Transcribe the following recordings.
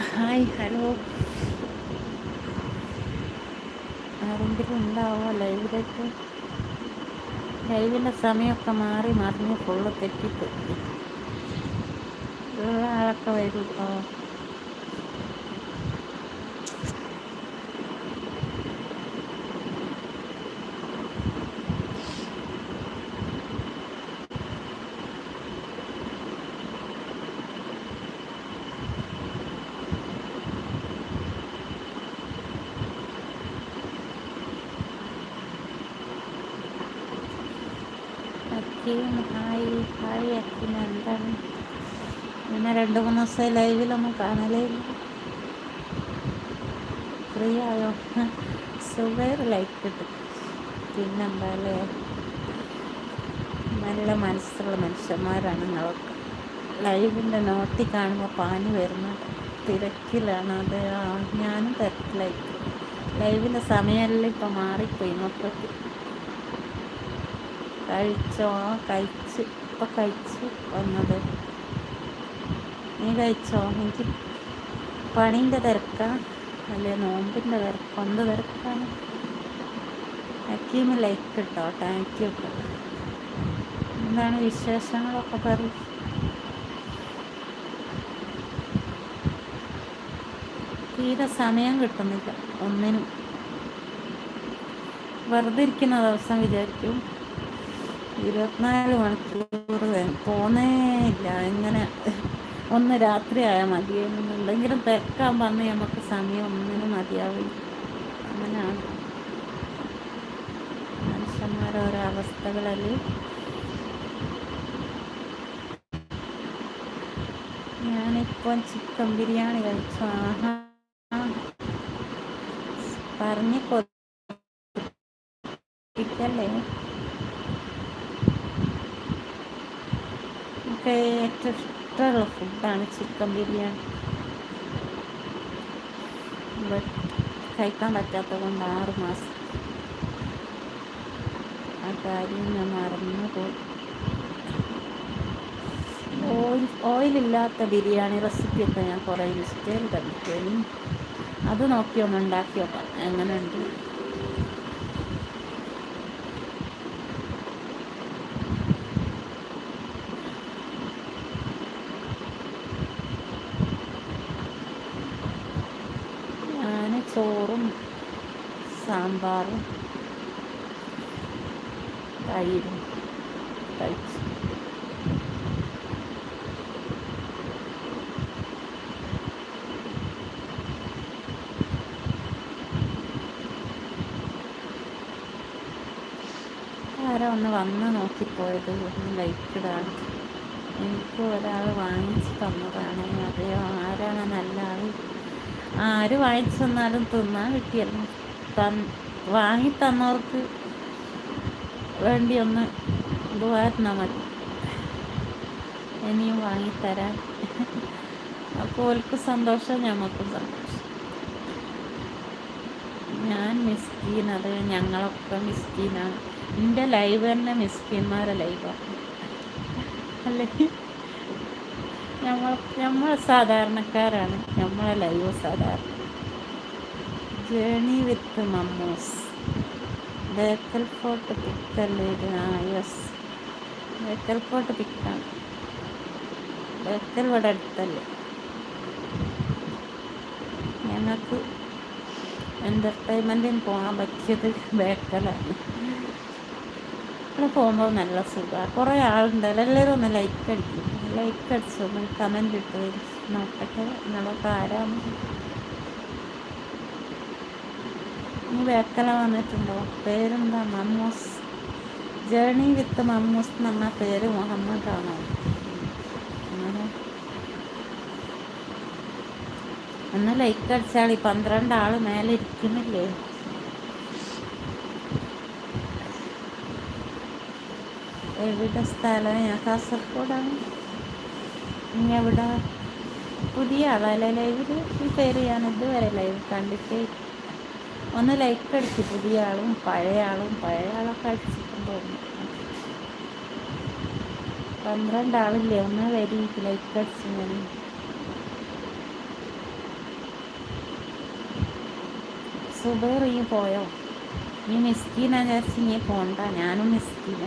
Hi hello. ആരെങ്കിലും ഉണ്ടാവോ ലൈവിലേക്ക്? ലൈവിന്റെ സമയമൊക്കെ മാറി മറിഞ്ഞ് ഫുള്ള് തെറ്റിപ്പോയി. ആളൊക്കെ വരും കേട്ടോ അക്കീം ഹായ് ഹായ് അക്കീം എന്താണ്? പിന്നെ രണ്ട് മൂന്ന് ദിവസമായി ലൈവിലൊന്നും കാണലേ ഫ്രീ ആയോ? സുഖം ലൈക്ക് കിട്ടും പിന്നെന്താ അല്ലേ? നല്ല മനസ്സുള്ള മനുഷ്യന്മാരാണ് നിങ്ങളൊക്കെ ലൈവിന്റെ നോട്ടി കാണുമ്പോൾ പാനി വരുന്ന തിരക്കിലാണ്. അത് ഞാനും തിരക്കിലായി ലൈവിന്റെ സമയമെല്ലാം ഇപ്പം മാറിപ്പോയി മൊത്തത്തിൽ? കഴിച്ചോ? കഴിച്ച്. ഇപ്പം കഴിച്ച് വന്നത്. നീ കഴിച്ചോ? എനിക്ക് പണീന്റെ തിരക്കാ. അല്ലെ നോമ്പിന്റെ തിരക്ക്. എന്ത് തിരക്കാണ്? ഹക്കീമ് ലൈക്ക് കിട്ടോ താങ്ക് യു എന്താണ് വിശേഷങ്ങളൊക്കെ പറയും. തീരെ സമയം കിട്ടുന്നില്ല. ഒന്നിനും. വെറുതെ ഇരിക്കുന്ന ദിവസം വിചാരിക്കും. ഇരുപത്തിനാല് മണിക്കൂർ പോന്നേ ഇല്ല. ഇങ്ങനെ ഒന്ന് രാത്രി ആയാൽ മതിയെന്നുണ്ടെങ്കിലും തിരക്കാൻ പറഞ്ഞ് നമുക്ക് സമയം ഒന്നിനും മതിയാവില്ല. അങ്ങനെയാണ് മനുഷ്യന്മാരോരോ അവസ്ഥകളിൽ ഞാനിപ്പം ചിക്കൻ ബിരിയാണി കഴിച്ചു. ആഹാ. പറഞ്ഞ് കൊതിക്കല്ലേ എനിക്ക് ഏറ്റവും ഇഷ്ടമുള്ള ഫുഡാണ് ചിക്കൻ ബിരിയാണി. ബട്ട് കഴിക്കാൻ പറ്റാത്തത് കൊണ്ട് ആറ് ആ കാര്യം ഞാൻ മറന്നു പോയി. ഓയിൽ ഓയിലില്ലാത്ത ബിരിയാണി റെസിപ്പിയൊക്കെ ഞാൻ കുറേ ഇൻസ്റ്റയിൽ കണ്ടിട്ടേനി അത് നോക്കി ഒന്ന് ഉണ്ടാക്കി നോക്കാം എങ്ങനെയുണ്ട് ഞാൻ ചോറും സാമ്പാറും തൈരും കഴിച്ചു ഒന്ന് വന്ന് നോക്കിപ്പോയത് ഒന്ന് ലൈക്ക് ഇടാൻ. എനിക്ക് ഒരാൾ വാങ്ങിച്ച് തന്നതാണ്. അതെയോ? ആരാണ് നല്ല ആൾ ആര് വാങ്ങിച്ചു തന്നാലും തിന്നാൻ കിട്ടിയല്ലോ. വാങ്ങി തന്നവർക്ക് വേണ്ടി ഒന്ന് ഉപകാരണം മതി. ഇനിയും വാങ്ങിത്തരാൻ. അപ്പോൾ ഓൽക്ക് സന്തോഷം ഞമ്മക്കും സന്തോഷം. ഞാൻ മിസ്കീൻ അത് ഞങ്ങളൊക്കെ മിസ്കീനാണ് എന്റെ ലൈവ് തന്നെ മിസ്കീന്മാരെ ലൈവാണ് അല്ലെങ്കിൽ നമ്മൾ നമ്മൾ സാധാരണക്കാരാണ്. നമ്മളെ ലൈവ് സാധാരണ. Journey with Mammoos. Bekal fort പിക്കല്ലേ ആ യെസ്. ബേക്കൽ ഫോർട്ട് പിക്കാണ്. ബേക്കൽ ഇവിടെ അടുത്തല്ലേ? ഞങ്ങൾക്ക് എന്റർടൈൻമെന്റിന് പോകാൻ പറ്റിയത് ബേക്കലാണ്. ഇവിടെ പോകുമ്പോൾ നല്ല സുഖമാണ്. കുറേ ആളുണ്ടല്ലോ എല്ലാവരും ഒന്ന് ലൈക്ക് അടിക്കും. ലൈക്ക് അടിച്ചു ഒന്ന് കമന്റ് ഇട്ട് നോക്കട്ടെ. നിങ്ങളൊക്കെ ആരാണ്? നീ വേക്കല വന്നിട്ടുണ്ടോ? പേരെന്താ? മമ്മൂസ്. ജേണി വിത്ത് മമ്മൂസ് എന്ന് പേര് മുഹമ്മദ് ആണോ അങ്ങനെ. ഒന്ന് ലൈക്ക് അടിച്ചാൽ ഈ പന്ത്രണ്ട് ആൾ മേലെ ഇരിക്കുന്നില്ലേ? എവിടെ സ്ഥലം? ഞാൻ കാസർഗോഡാണ്. ഇനി എവിടെ? പുതിയ ആളല്ലേ? ലൈവിൽ ഈ പേര് ഞാൻ ഇതുവരെ ലൈവ് കണ്ടിട്ടേ. ഒന്ന് ലൈക്ക് അടിച്ച് പുതിയ ആളും പഴയ ആളും. പഴയ ആളൊക്കെ അടിച്ചിട്ടുണ്ട് തോന്നുന്നു. പന്ത്രണ്ട് ആളില്ലേ ഒന്ന് വരി. ലൈക്ക് അടിച്ചു ഞാൻ സുബേർ ഈ പോയോ? നീ മിസ്കീന വിചാരിച്ച് നീ പോണ്ട. ഞാനും മിസ്കീന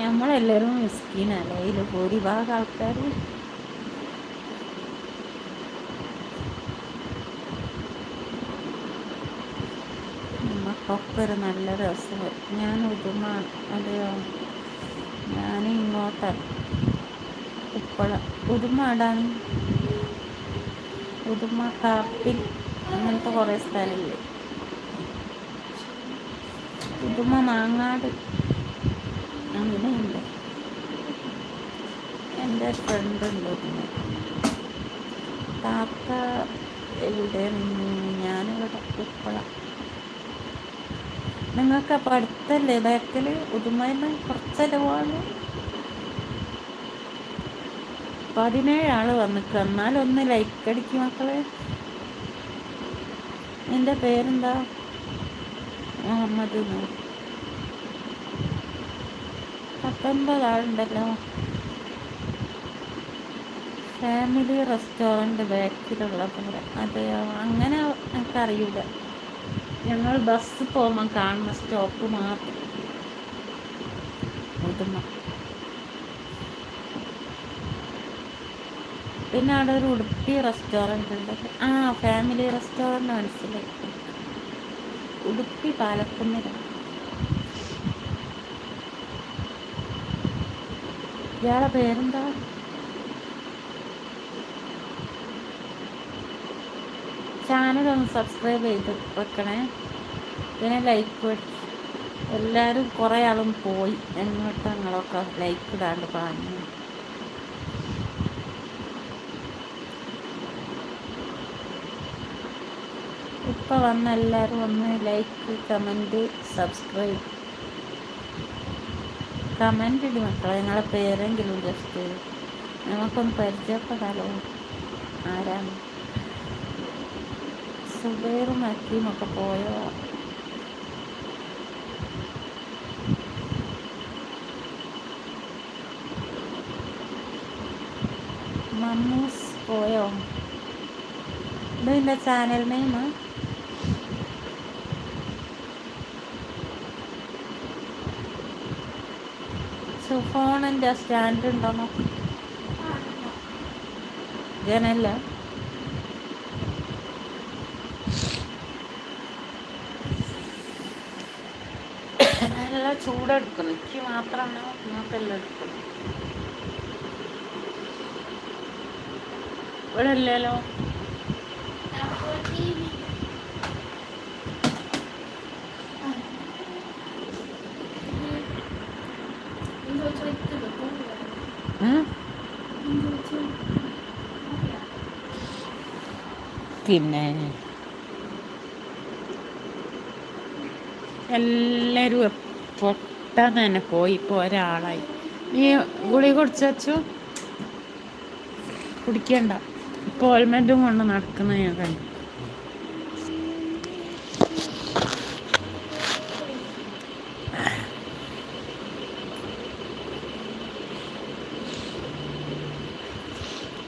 നമ്മളെല്ലാവരും മിസ്കീനല്ലേ ഇതിൽ ഭൂരിഭാഗം ആൾക്കാർ നമുക്കൊക്കെ ഒരു നല്ല രസം ഞാൻ ഉദുമാണ് അതെയോ ഞാൻ ഇങ്ങോട്ടാണ് ഉപ്പള ഉദുമ ഇടാൻ ഉദുമ കാപ്പിൽ അങ്ങനത്തെ കുറേ സ്ഥലമില്ലേ ഉദുമ മാങ്ങാട് അങ്ങനെയുണ്ട്. എന്റെ ഫ്രണ്ട് ഉണ്ട് ഉദുമ താത്ത എവിടെ ഞാനിവിടെ ഉപ്പള നിങ്ങൾക്ക് അപ്പം അടുത്തല്ലേ? ബാക്കിൽ ഉദുമയിൽ കുറച്ച് ചിലവാണ്. പതിനേഴ് ആൾ വന്നിട്ട് എന്നാലൊന്ന് ലൈക്ക് അടിക്കും മക്കളെ. എന്റെ പേരെന്താ? മുഹമ്മദ് പത്തൊൻപത് ആളുണ്ടല്ലോ? ഫാമിലി റെസ്റ്റോറന്റ് ബാക്കിലുള്ള പോലെ അതെയോ? അങ്ങനെ എനിക്കറിയില്ല ഞങ്ങൾ ബസ് പോകുമ്പോൾ കാണുന്ന സ്റ്റോപ്പ് മാത്രം. പിന്നെ അവിടെ ഒരു ഉടുപ്പി റെസ്റ്റോറന്റ് ഉണ്ട്. ആ ഫാമിലി റെസ്റ്റോറന്റ് മനസ്സിലായി. ഉടുപ്പി പാലക്കുന്നില്ല. ഇയാളെ പേരെന്താ? ചാനൽ ഒന്ന് സബ്സ്ക്രൈബ് ചെയ്ത് വെക്കണേ. പിന്നെ ലൈക്ക് എല്ലാവരും കുറേ ആളും പോയി. എന്നിട്ട് നിങ്ങളൊക്കെ ലൈക്ക് ഇടാണ്ട് പറഞ്ഞു. ഇപ്പം വന്ന എല്ലാവരും ഒന്ന് ലൈക്ക് കമന്റ് സബ്സ്ക്രൈബ് കമന്റ് ഇടി മക്കളെ. നിങ്ങളെ പേരെങ്കിലും ജസ്റ്റ് നമുക്കൊന്ന് പരിചയപ്പെടാലോ. ആരാണ്? സുബൈറും ഒക്കെ പോയോ? മമ്മൂസ് പോയോ? ഇതിന്റെ ചാനൽ നെയ്മ ഫോണിന്റെ സ്റ്റാൻഡ് ഉണ്ടോ? നോക്ക് നല്ല ചൂടെടുക്കുന്നു. എനിക്ക് മാത്രമാണ് നിങ്ങൾക്കെല്ലാം എടുക്കുന്നു ഇവിടെ അല്ലല്ലോ? പിന്നെ? എല്ലാവരും പൊട്ടാൻ തന്നെ പോയി ഇപ്പോൾ ഒരാളായി. നീ ഗുളി കുടിച്ചു കുടിക്കണ്ട. ഇപ്പോൾ ഓൾമെന്റും കൊണ്ട് നടക്കുന്ന ഞാൻ കണ്ടു.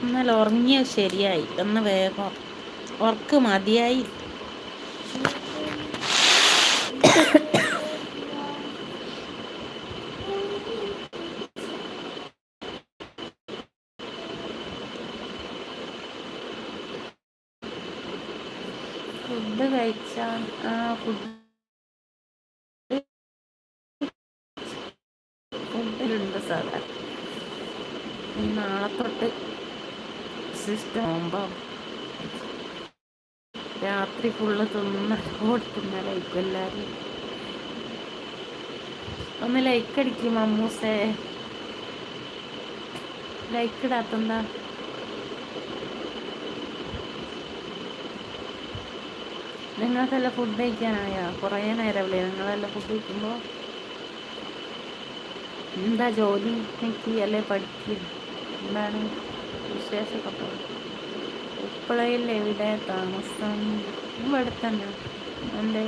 എന്നാൽ ഉറങ്ങിയ ശരിയായി. ഒന്ന് വേഗം ഉറക്ക് മതിയായി ഫുഡ് കഴിച്ചാൽ ആ ഫുഡ് ഫുഡിലുണ്ട് സാധാ നാളെ തൊട്ട് സിസ്റ്റം ആകുമ്പോൾ രാത്രി ഫുള്ള് തിന്ന ഓടുത്തുന്ന ലൈക്ക് എല്ലാവരും ഒന്ന് ലൈക്ക് അടിക്കും മമ്മൂസേ. ലൈക്ക് ഇടാത്തെന്താ നിങ്ങൾക്കെല്ലാം ഫുഡ് കഴിക്കാനായോ? കുറേ നേരമല്ലേ നിങ്ങളെല്ലാം ഫുഡ് കഴിക്കുമ്പോൾ എന്താ ജോലി? എനിക്ക് അല്ലേ പഠിക്കുക എന്താണ് വിശേഷമൊക്കെ? ഉപ്പളയിൽ എവിടെ താമസം? ഇവിടെ തന്നെ എന്റെ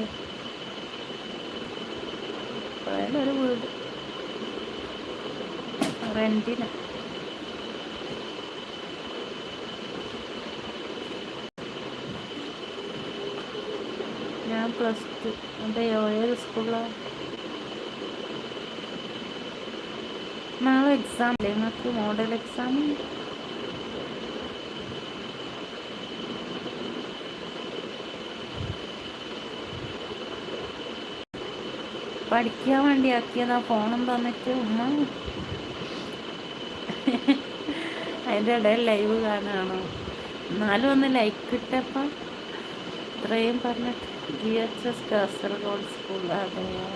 ഉപ്പളയിലൊരു വീട്. റെന്റിന് ഞാൻ പ്ലസ് ടു. അതെയോ ഏത് സ്കൂളിലാണ് നാളെ എക്സാം അല്ലേ നിങ്ങൾക്ക് മോഡൽ എക്സാം? പഠിക്കാൻ വേണ്ടി ആക്കിയതാ. ഫോണും തന്നിട്ട് ഉമ്മ. അതിന്റെ ഇടയിൽ ലൈവ് കാണുകയാണോ എന്നാലും ഒന്ന് ലൈക്ക് ഇട്ടപ്പം. ഇത്രയും പറഞ്ഞിട്ട് G H S Kasaragod school അതെയോ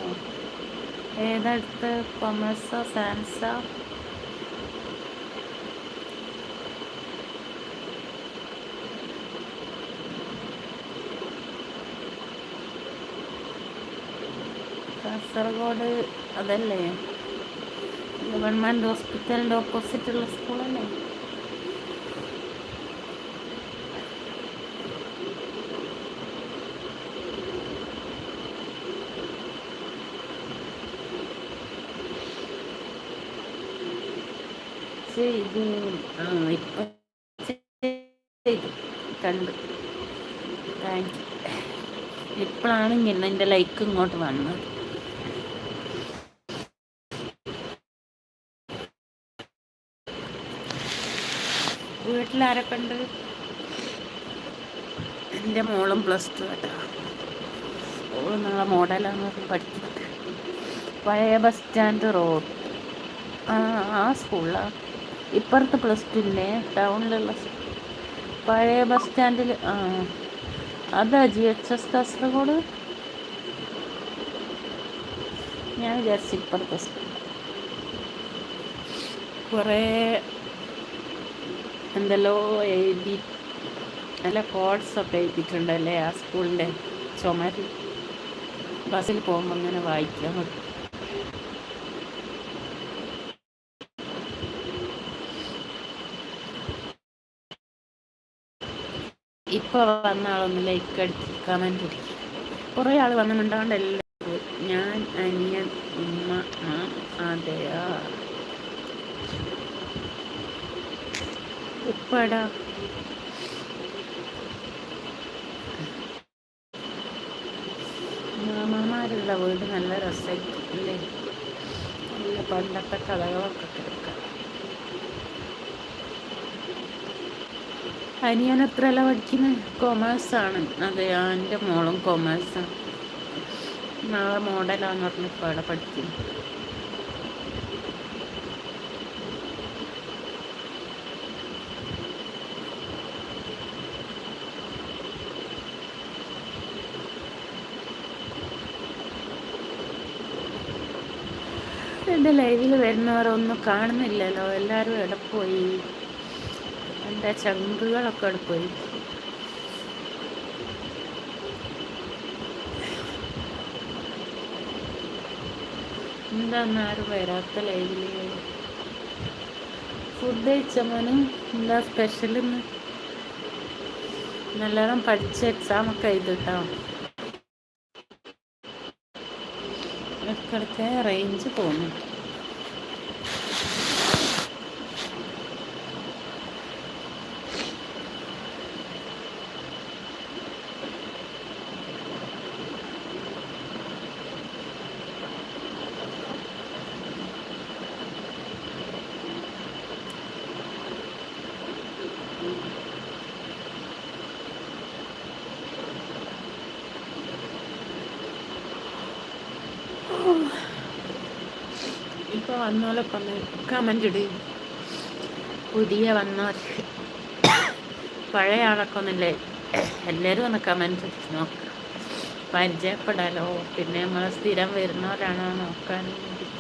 ഏതടുത്ത് കൊമേഴ്സോ സയൻസോ കാസർഗോഡ് അതല്ലേ? ഗവൺമെന്റ് ഹോസ്പിറ്റലിന്റെ ഓപ്പോസിറ്റുള്ള സ്കൂളല്ലേ? ഇത് കണ്ട്. Thank you. ഇപ്പോഴാണ് ഇങ്ങനെ എന്റെ ലൈക്ക് ഇങ്ങോട്ട് വന്നത്. വീട്ടിലാരൊക്കെ ഉണ്ട് എന്റെ മോളും പ്ലസ് ടു കേട്ടോ ഓൾ മോഡലാണ് മോഡലാന്ന് പറഞ്ഞ് പഠിക്കുന്നത് പഴയ ബസ് സ്റ്റാൻഡ് റോഡ്. ആ ആ സ്കൂളിലാണ് ഇപ്പുറത്ത് പ്ലസ് ടു ഇല്ലേ? ടൗണിലുള്ള പഴയ ബസ് സ്റ്റാൻഡിൽ ആ. അതാ ജി എച്ച് എസ് കാസർഗോഡ്? ഞാൻ വിചാരിച്ചു ഇപ്പുറത്തെ സ്കൂൾ കുറേ എന്തെല്ലോ എഴുതി നല്ല കോഡ്സൊക്കെ എഴുതിയിട്ടുണ്ട് അല്ലേ ആ സ്കൂളിന്റെ ചുമരിൽ ബസ്സിൽ പോകുമ്പോൾ അങ്ങനെ വായിക്കാൻ പറ്റും. ഇപ്പോൾ വന്ന ആളൊന്നും ലൈക്ക് അടിച്ച് കമന്റ് അടിക്കും. കുറേ ആൾ വന്നിട്ടുണ്ടാകൊണ്ട് എല്ലാവരും ഞാൻ അനിയൻ ഉമ്മ ആ അതെയാ ഉപ്പടാ മാമാമാരുള്ള വീട് നല്ല രസമായിരിക്കും അല്ലേ? നല്ല പണ്ടത്തെ കഥകളൊക്കെ കേൾക്കാം. അനിയൻ എത്രയല്ല പഠിക്കുന്നത്? കൊമേഴ്സാണ് അതെ എന്റെ മോളും കൊമേഴ്സാണ് നാളെ മോഡലാന്ന് പറഞ്ഞ് ഇപ്പോൾ അവിടെ പഠിക്കുന്നു. എന്റെ ലൈവിൽ വരുന്നവരൊന്നും കാണുന്നില്ലല്ലോ. എല്ലാവരും എടപ്പോയി. പോയി എന്റെ ചങ്കുകളൊക്കെ എടുപ്പോയി. പോയി എന്താന്ന് ആരും വരാത്ത ലൈവിൽ ഫുഡ് കഴിച്ച മോനും? എന്താ സ്പെഷ്യൽ നല്ലോണം പഠിച്ച് എക്സാമൊക്കെ എഴുതിട്ടോ? ഇടയ്ക്കിടയ്ക്ക് റേഞ്ച് പോകുന്നു ഇപ്പോൾ വന്നോലൊക്കെ ഒന്ന് കമന്റ് ഇട്. പുതിയ വന്നവർ. പഴയ ആളൊക്കെ ഒന്നല്ലേ എല്ലാവരും ഒന്ന് കമന്റ് നോക്കാം പരിചയപ്പെടാലോ. പിന്നെ നമ്മൾ സ്ഥിരം വരുന്നവരാണോ നോക്കാൻ കുറേ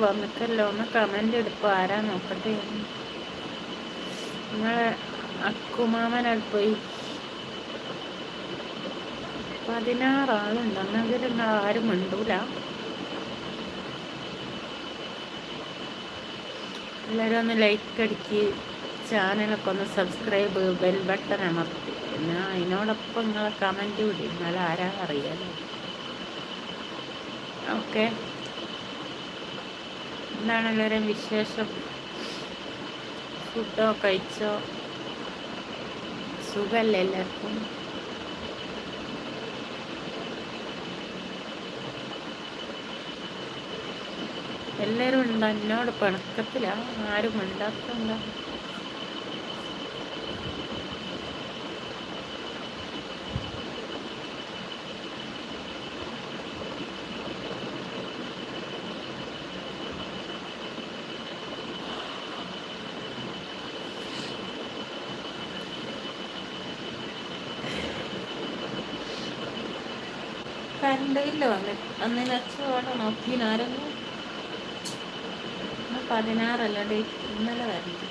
വന്നിട്ടല്ലോ. ഒന്ന് കമന്റ് എടുപ്പോൾ ആരാ നോക്കട്ടെ? നിങ്ങളെ അക്കുമാമൻ പോയി. പതിനാറാളുണ്ട്. അന്നെങ്കിൽ നിങ്ങൾ ആരും ഉണ്ടൂല എല്ലാവരും ഒന്ന് ലൈക്ക് അടിക്ക്. ചാനലൊക്കെ ഒന്ന് സബ്സ്ക്രൈബ് ബെൽ ബട്ടൺ അമർത്തി. എന്നാ അതിനോടൊപ്പം നിങ്ങളെ കമന്റ് കൂടി എന്നാലും ആരാ അറിയാലോ. ഓക്കെ എന്താണ് എല്ലാവരും വിശേഷം? ഫുഡോ കഴിച്ചോ? സുഖല്ലേ എല്ലാവർക്കും? എല്ലാവരും ഉണ്ടോ? എന്നോട് പിണക്കത്തിലാ. ആരും മിണ്ടാത്തുണ്ടോ കറണ്ട് വന്നിട്ട് വന്നി അന്ന് ലക്ഷോടെ നോക്കിനാരൊന്നും ഇന്ന് പതിനാറല്ല ഡേറ്റ് ഇന്നലെ വരണം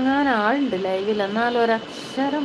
എത്രങ്ങാനും ആളുണ്ട് ലൈവിൽ എന്നാലും ഒരക്ഷരം